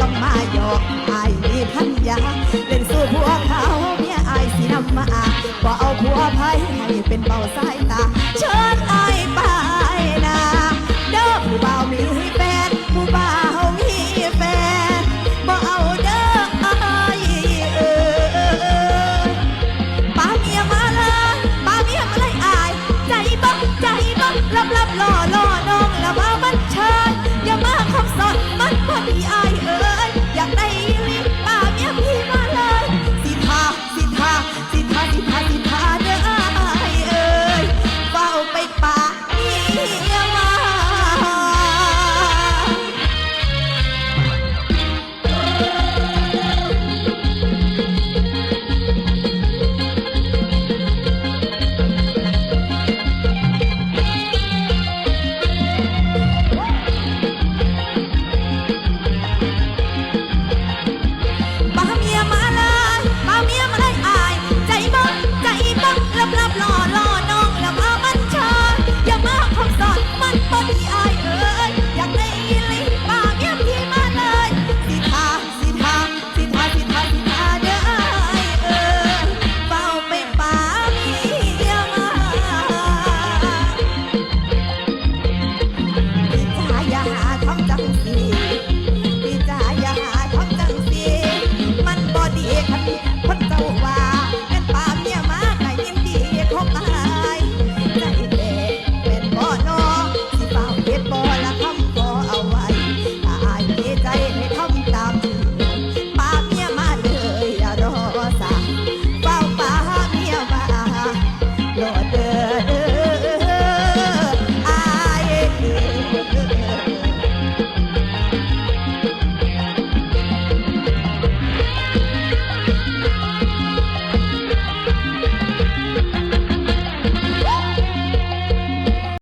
ต้งมาหยอกอายมีพันยาเล่นสู้ผัวเขาเมียอายสินำมาอาบ่เอาผัวไปให้เป็นเบาสายตาเชิญ